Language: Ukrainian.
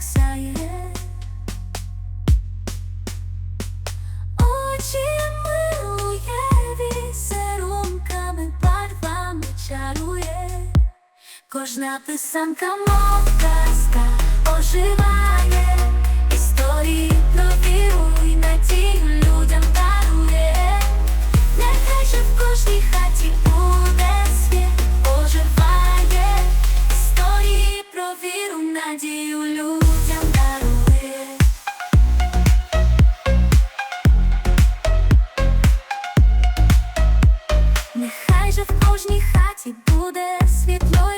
як сяє, очі милує, візерунками, барвами чарує, кожна писанка мов казка оживає, історії нові у надій людям дарує, нехай же в кожній хаті буде. надію кожній хаті буде світло.